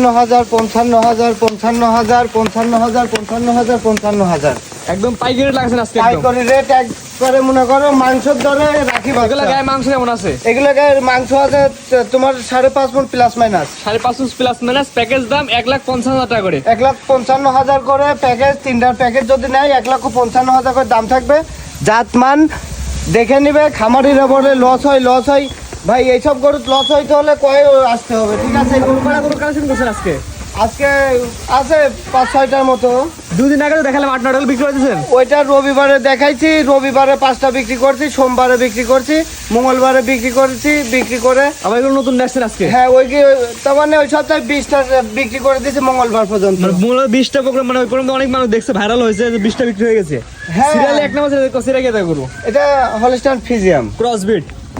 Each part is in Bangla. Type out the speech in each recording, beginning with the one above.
পঞ্চান্ন হাজার পঞ্চান্ন হাজার পঞ্চান্ন হাজার পঞ্চান্ন হাজার পঞ্চান্ন হাজার পঞ্চান্ন হাজার। একদম পাইকারি লাগছে আজকে তাই একদম করে রেট মনে করো মাংসের দরে রাখি এগুলো গায়ে মাংস কেমন আছে? এগুলো গায়ের মাংস আছে তোমার সাড়ে পাঁচ মন প্লাস মাইনাস সাড়ে পাঁচশো প্লাস মাইনাস প্যাকেজ দাম এক লাখ পঞ্চাশ হাজার টাকা করে। এক লাখ পঞ্চান্ন হাজার করে প্যাকেজ তিনটার প্যাকেজ যদি নেয় এক লক্ষ পঞ্চান্ন হাজার করে দাম থাকবে। জাতমান দেখে নিবে খামারিরা বলে লস হয় লস হয়। ভাই এইসব গরু লস হইতে হলে কয়ে আসতে হবে ঠিক আছে? গরু- কটা গরু কালেকশন করছেন আজকে? আজকে আছে পাঁচ ছয়টার মতো। দুদিন আগে তো দেখালাম আট নটা বিক্রি করে দিয়েছেন ওইটা রবিবারে দেখাইছি রবিবারে পাঁচটা বিক্রি করছি সোমবারে বিক্রি করছি মঙ্গলবারে বিক্রি করেছি বিক্রি করে আবার এগুলো নতুন আসছেন আজকে? হ্যাঁ ওই কি তার মানে ওই সপ্তাহে বিশটা বিক্রি করে দিয়েছে মঙ্গলবার পর্যন্ত। মানে মূলত বিশটা প্রোগ্রাম মানে ওই পর্যন্ত অনেক মানুষ দেখছে ভাইরাল হয়েছে যে বিশটা বিক্রি হয়ে গেছে। হ্যাঁ। সিরিয়ালে এক নম্বর সিরিয়ালে গরু? এটা হলস্টান ফিজিয়াম ক্রস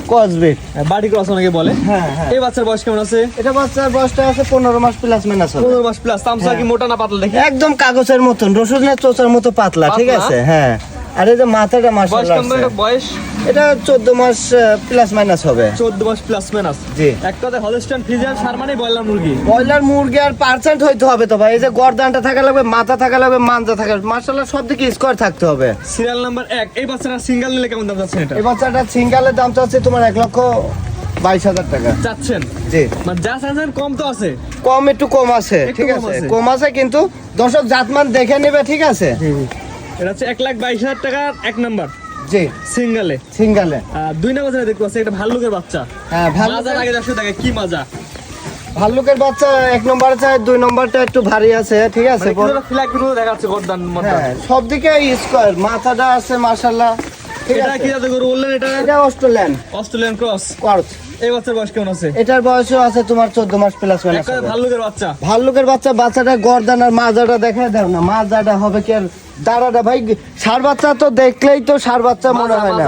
বিট কসবিট বাড়ি ক্রস অনেকে বলে। হ্যাঁ হ্যাঁ। এই বাচ্চার বয়স কেমন আছে? এটা বাচ্চার বয়সটা আছে পনেরো মাস প্লাস মাইনাস পনেরো মাস প্লাস তামসা কি মোটা না পাতলা দেখি? একদম কাগজের মতন রসুনের চোচার মতো পাতলা? ঠিক আছে? হ্যাঁ। আর এই যে মাথাটা মাস বয়স এটা? বয়স? এটা চোদ্দ মাস প্লাস মাইনাস হবে। চোদ্দ মাস প্লাস মাইনাস জি। এক কথায় হলস্টাইন ফ্রিজিয়ান শারমানি ব্রয়লার মুরগি। ব্রয়লার মুরগি আর পার্সেন্ট হইতে হবে তো ভাই। এই যে গরদানটা থাকা লাগবে মাথা থাকা লাগবে মাঞ্জা থাকা সব দিকে স্কোয়ার থাকতে হবে। সিরিয়াল নাম্বার এই বাচ্চাটা সিঙ্গেল নিলে কেমন দাম এটা? এই বাচ্চাটা সিঙ্গালের দাম চাচ্ছে তোমার এক লক্ষ বাইশ হাজার টাকা। চাচ্ছেন? জি। মানে যা চাচ্ছেন কম তো আছে। কম একটু কম আছে ঠিক আছে। কম আছে কিন্তু দর্শক জাতমান দেখে নেবে ঠিক আছে? এটা হচ্ছে এক লাখ বাইশ হাজার টাকা এক নাম্বার। জি। সিঙ্গেলে। সিঙ্গালে। দুই নাম্বার যেটা দেখতে পাচ্ছি এটা ভাল্লুকের বাচ্চা। হ্যাঁ ভালো লাগে দর্শক দেখে কি মাজা? ভাল্লুকের বাচ্চা এক নম্বর চাই দুই নম্বরটা একটু ভারী আছে ঠিক আছে? মানে দেখাচ্ছে গর্দান সব দিকে স্কোয়ার মাথাটা আছে মাশাল্লাহ ঠিক এটা কি গরু বললেন এটা? এটা অস্ট্রেলিয়ান। Australian cross. কর্চ এই বাচ্চার বয়স কেমন আছে? এটার বয়সও আছে তোমার চোদ্দ মাস প্লাস ভাল্লুকের বাচ্চা। ভাল্লুকের বাচ্চা বাচ্চাটা গর্দান আর মাজাটা দাও না। মাজাটা হবে কি আর দাঁড়াটা ভাই সার বাচ্চা তো দেখলেই তো সার বাচ্চা মনে হয় না।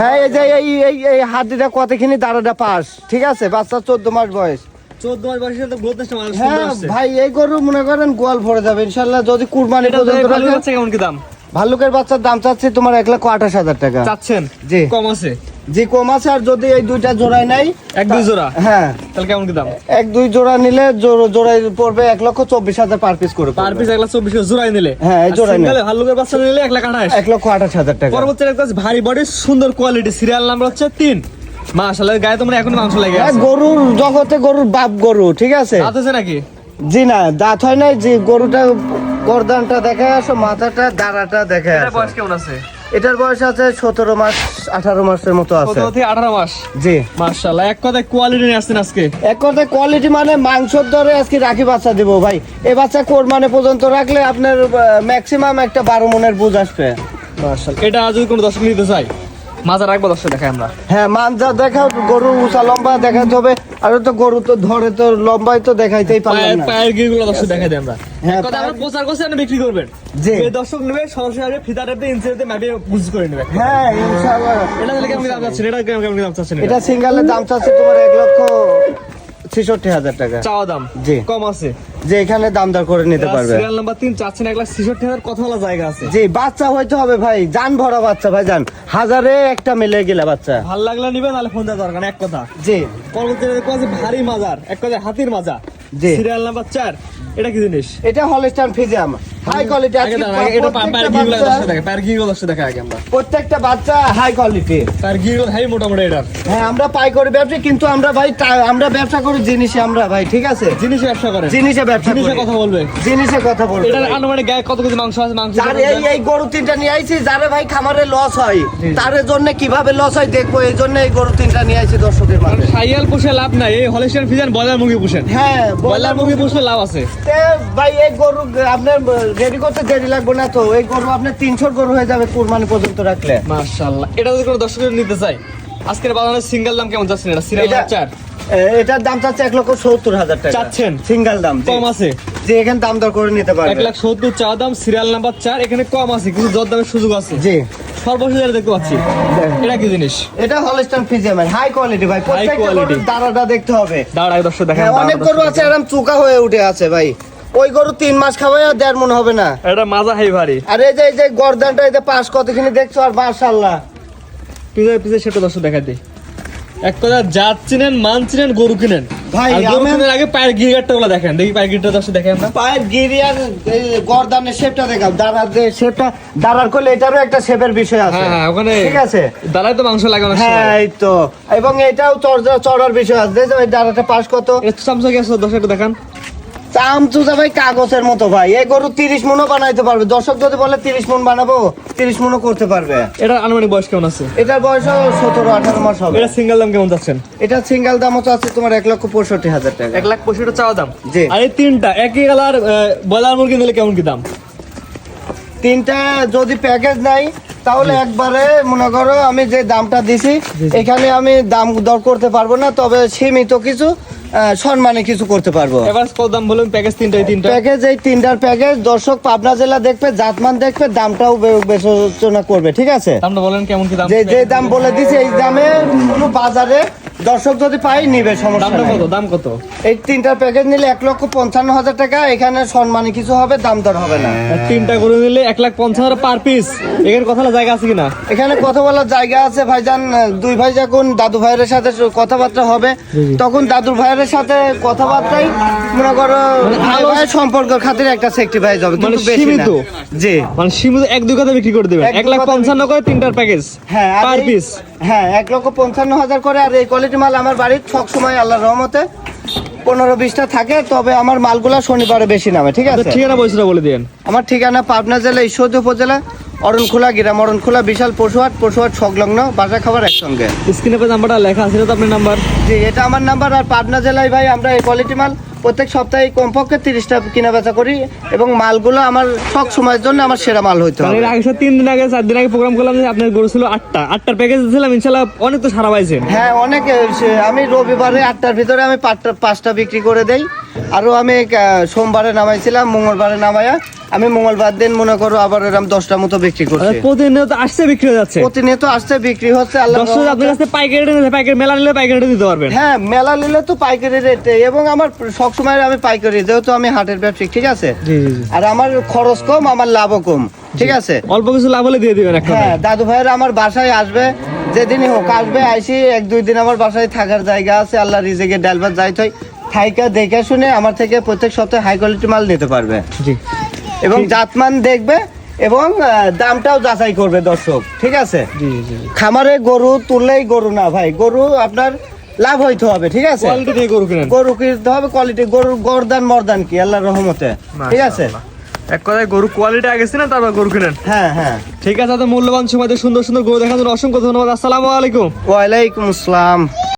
হ্যাঁ এই যে এই এই এই হাতিটা কতখানি দাঁড়াটা পাস। ঠিক আছে বাচ্চা চোদ্দ মাস বয়স। হ্যাঁ ভাই এই গরু মনে করেন গোয়াল ভরে যাবে। ইনশাল্লাহ যদি কুরবানি পর্যন্ত ভাল্লুকের বাচ্চার দাম চাচ্ছি তোমার এক লাখ আঠাশ হাজার টাকা। চাচ্ছেন? জি। কম আছে? জি কম আছে আর যদি এই দুইটা জোড়ায় নাই এক দুই জোড়া? হ্যাঁ। তাহলে কেমন কি দাম? এক দুই জোড়া নিলে জোড়ায় পড়বে এক লক্ষ চব্বিশ হাজার পার পিস করে পার পিস এক লাখ চব্বিশ জোড়াই নিলে? হ্যাঁ, এই জোড়াই নিলে। ভাল্লুকের বাচ্চা নিলে এক লাখ আঠাশ। এক লক্ষ আঠাশ হাজার টাকা। পরবর্তী একটা ভারী বডি সুন্দর কোয়ালিটি সিরিয়াল নাম্বার হচ্ছে তিন। মাশাআল্লাহ গায়ে তোমরা এখন মাংস লেগে হ্যাঁ, গরুর জগতে গরুর বাপ গরু ঠিক আছে? আছে নাকি? জি না দাঁত হয় নাই যে গরুটা গরদানটা দেখে আসো মাথাটা দাঁড়াটা দেখে আসো। বয়স কেমন আছে? এটার বয়স আছে সতেরো মাস আঠারো মাসের মতো আছে। আঠারো মাস? জি। মার্শাল্লাহ এক কথায় কোয়ালিটি নিয়ে আসছেন আজকে? এক কথায় কোয়ালিটি মানে মাংসর দরে আজকে রাখি বাচ্চা দিব ভাই। এ বাচ্চা কোর মানে পর্যন্ত রাখলে আপনার ম্যাক্সিমাম একটা বারো মনের বুঝ আসবে। মার্শাল এটা যদি কোনো দর্শক নিতে চাই মাজা রাখব দর্শক দেখাই আমরা। হ্যাঁ মানজা দেখা গরু উঁচা লম্বা দেখাতে হবে। আর তো গরু তো ধরে তো লম্বাই তো দেখাইতেই পারলাম পায়ের না। পায়ের গিরগুলো দর্শক দেখাই দেয় আমরা। হ্যাঁ, কথা আমরা প্রচার করছি আপনি বিক্রি করবেন। যে দর্শক নেবে সরাসরি আসবে ফিতাটাতে ইঞ্চিতে মাপিয়ে বুঝ করে নেবে। হ্যাঁ ইনশাআল্লাহ। এটা কেমন দাম চাচ্ছেন? এটা কেমন কেমন দাম চাচ্ছেন এটা? সিঙ্গেলের দাম চাচ্ছে তোমার এক লক্ষ ছেষট্টি হাজার টাকা। চাওয়া দাম? জি। কম আছে? যে এখানে দাম দর করে নিতে পারবে। সিরিয়াল নাম্বার তিন চাচ্ছেন এক লাখ ছেষট্টি হাজার কথা বলা জায়গা আছে। জি বাচ্চা হইতে হবে ভাই জান ভরা বাচ্চা ভাই জান হাজারে একটা মিলে গেলে বাচ্চা। ভালো লাগলে নিবে নাহলে ফোন দেওয়া দরকার এক কথা। জি। পরবর্তীতে আছে ভারী মাজার এক কথা হাতির মাজা জি। সিরিয়াল নাম্বার চার এটা কি জিনিস? এটা হলস্টান ফিজিয়াম। হাই কোয়ালিটি এটা পা- পায়ের গিরগুলো দর্শক দেখে পায়ের গিরগুলো দর্শক আগে আমরা। প্রত্যেকটা বাচ্চা হাই কোয়ালিটি গিরগুলো হাই মোটামুটি এটার। হ্যাঁ আমরা পাই করি ব্যবসা কিন্তু আমরা ভাই আমরা ব্যবসা করি জিনিসে আমরা ভাই ঠিক আছে? জিনিস ব্যবসা করে। জিনিসে ব্যবসা জিনিসের করি। কথা বলবে। জিনিসে কথা বলব ভাই। আনুমানিক গায়ে কত কেজি মাংস আছে? মাংস যার এই এই গরু তিনটা নিয়ে আইছি যারে ভাই খামারে লস হয় তার জন্য কীভাবে লস হয় দেখব এই জন্য এই গরু তিনটা নিয়ে আইছি দর্শকের মাঝে। সাইয়াল পুষে লাভ নাই এই হলিস্টাইন ফিজান ব্রয়লার মুরগি পুষেন। হ্যাঁ ব্রয়লার মুরগি পুষলে লাভ আছে। ভাই এই গরু আপনার রেডি করতে দেরি লাগবে না তো এই গরু আপনার তিনশো গরু হয়ে যাবে কুরবানি পর্যন্ত রাখলে। মাশাআল্লাহ। এটা যদি কোনো দর্শকের নিতে চাই আজকের সিঙ্গেল দাম কেমন যাচ্ছে এটা? সিরিয়াল চার? এটার দাম চাচ্ছে এক লক্ষ সত্তর হাজার টাকা। চাচ্ছেন? সিঙ্গেল দাম কম আছে? যে এখানে দাম দর করে নিতে এক লাখ সত্তর চা দাম সিরিয়াল নাম্বার চার এখানে কম আছে কিছু দর দামের সুযোগ আছে। জি। সর্বশেষ যেটা দেখতে পাচ্ছি এটা কি জিনিস? এটা হলস্টান ফিজিয়ামের হাই কোয়ালিটি ভাই প্রত্যেকটা। দাঁড়াটা দেখতে হবে। দাঁড়া দর্শক দেখেন হ্যাঁ অনেক গরু আছে এরকম চুকা হয়ে উঠে আছে ভাই। ওই গরু তিন মাস খাওয়াই আর দেড় মন হবে না। এটা মাজা হাই ভারী। আর এই যে এই যে গর্দানটা এই যে পাশ কতখানি দেখছ আর মাশাল্লাহ পিছে পিছে সেটা দর্শক দেখা দিই এক কথা জাত চিনেন মান চিনেন গরু কিনেন। ভাই, গরু আগে পায়েরগুলো দেখেন। দেখি পায়ের গিরটা দর্শক দেখেন না পায়ের গিরিয়ার গর্দানের শেপটা দেখাও। দাঁড়ার যে শেপটা দাঁড়ার করলে এটারও একটা শেপের বিষয় আছে। হ্যাঁ হ্যাঁ ওখানে ঠিক আছে? দাঁড়ায় তো মাংস লাগে অনেক হ্যাঁ এই তো। এবং এটাও চড়া চড়ার বিষয় আছে। এই দাঁড়াটা পাস কত? গেছে দর্শক দেখান। চাম চুজা ভাই কাগজের মতো ভাই। এই গরু তিরিশ মনও বানাইতে পারবে। দর্শক যদি বলে তিরিশ মন বানাবো তিরিশ মনও করতে পারবে। এটা আনুমানিক বয়স কেমন আছে? এটার বয়স সতেরো আঠারো মাস হবে। এটা সিঙ্গেল দাম কেমন যাচ্ছেন এটা সিঙ্গেল দাম হচ্ছে আছে তোমার এক লক্ষ পঁয়ষট্টি হাজার টাকা। এক লাখ পঁয়ষট্টি চাওয়া দাম? জি। আর এই তিনটা একই কালার ব্রয়লার মুরগি নিলে কেমন কি দাম? তিনটা যদি প্যাকেজ নাই তাহলে একবারে মনে করো আমি যে দামটা দিছি এখানে আমি দাম দর করতে পারব না তবে সীমিত কিছু সম্মানে কিছু করতে পারব। কত দাম বলুন? প্যাকেজ তিনটা এই তিনটা? প্যাকেজ এই তিনটার প্যাকেজ দর্শক পাবনা জেলা দেখবে জাতমান দেখবে দামটাও বিবেচনা করবে ঠিক আছে? দামটা বলেন কেমন কি দাম যে যে দাম বলে দিছি এই দামে কোনো বাজারে দর্শক যদি পাই নিবে সমস্যা দামটা কত? দাম কত? এই তিনটার প্যাকেজ নিলে এক লক্ষ পঞ্চান্ন হাজার টাকা এখানে সম্মানী কিছু হবে দাম দর হবে না। তিনটা করে নিলে এক লাখ হাজার পার পিস এখানে কথা বলার জায়গা আছে কিনা? এখানে কথা বলার জায়গা আছে ভাইজান দুই ভাই যখন দাদু ভাইয়ের সাথে কথাবার্তা হবে তখন দাদু ভাইয়ের সাথে কথাবার্তাই মনে করো ভাই ভাইয়ের সম্পর্ক খাতিরে একটা সেক্টিফাইজ হবে মানে কিন্তু সীমিত? জি। মানে সীমিত এক দুই কথা বিক্রি করে দেবেন। এক এক লাখ পঞ্চান্ন করে তিনটার প্যাকেজ হ্যাঁ পার পিস হ্যাঁ এক লক্ষ পঞ্চান্ন হাজার করে আর এই কোয়ালিটি মাল আমার বাড়ির সব সময় আল্লাহর রহমতে পনেরো বিশটা থাকে তবে আমার মালগুলা শনিবারে বেশি নামে ঠিক আছে? ঠিকানা বলছিল বলে দিন আমার ঠিকানা পাবনা জেলা ঈশ্বরদী উপজেলা অরণখোলা গ্রাম অরণখোলা বিশাল পশুহাট পশুহাট সংলগ্ন বাসা খাবার একসঙ্গে। স্ক্রিনে নাম্বারটা লেখা আছে তো আপনার নাম্বার জি এটা আমার নাম্বার আর পাবনা জেলায় ভাই আমরা এই কোয়ালিটি মাল প্রত্যেক সপ্তাহে কমপক্ষে তিরিশটা কিনা বেচা করি এবং মালগুলো আমার সব সময়ের জন্য আমার সেরা মাল হইতে মানে হবে। আগে তিন দিন আগে চার দিন আগে প্রোগ্রাম করলাম যে আপনার গরু ছিল আটটা। আটটার প্যাকেজ দিয়েছিলাম ইনশাল্লাহ অনেক তো সারা পাইছেন। হ্যাঁ অনেক আমি রবিবারে আটটার ভিতরে আমি পাঁচটা বিক্রি করে দেই। আরও আমি সোমবারে নামাইছিলাম মঙ্গলবারে নামাইয়া আমি মঙ্গলবার দিন মনে করো আবার এরকম দশটা মতো বিক্রি করছি। প্রতিনিয়ত আসছে বিক্রি হয়ে যাচ্ছে? প্রতিনিয়ত আসতে বিক্রি হচ্ছে আল্লাহ আপনার কাছে পাইকারি রেটে পাইকারি মেলা নিলে পাইকারি দিতে পারবেন। হ্যাঁ মেলা নিলে তো পাইকারি রেটে এবং আমার সবসময় আমি পাইকারি যেহেতু আমি হাটের ব্যবসায়িক ঠিক আছে? আর আমার খরচ কম আমার লাভও কম ঠিক আছে? অল্প কিছু লাভ হলে দিয়ে দিবেন হ্যাঁ দাদু ভাইয়ের আমার বাসায় আসবে যেদিনই হোক আসবে আইসি এক দুই দিন আমার বাসায় থাকার জায়গা আছে আল্লাহ রিজেকে ডালভাত যাইতে হয় থাইকা দেখে শুনে আমার থেকে প্রত্যেক সপ্তাহে হাই কোয়ালিটি মাল নিতে পারবে। জি। এবং জাতমান দেখবে এবং দামটাও যাচাই করবে দর্শক ঠিক আছে? জি জি খামারে গরু তুললেই গরু না ভাই গরু আপনার লাভ হইতে হবে ঠিক আছে? গরু কিনেন। গরু কিনতে হবে কোয়ালিটি গরুর গরদান মর্দান কি আল্লাহর রহমতে ঠিক আছে? এক কথায় গরু কোয়ালিটি আগে না তারপর গরু কিনেন। হ্যাঁ হ্যাঁ। ঠিক আছে মূল্যবান সময় সুন্দর সুন্দর গরু দেখার জন্য অসংখ্য ধন্যবাদ। আসসালামু আলাইকুম। ওয়ালাইকুম আসসালাম।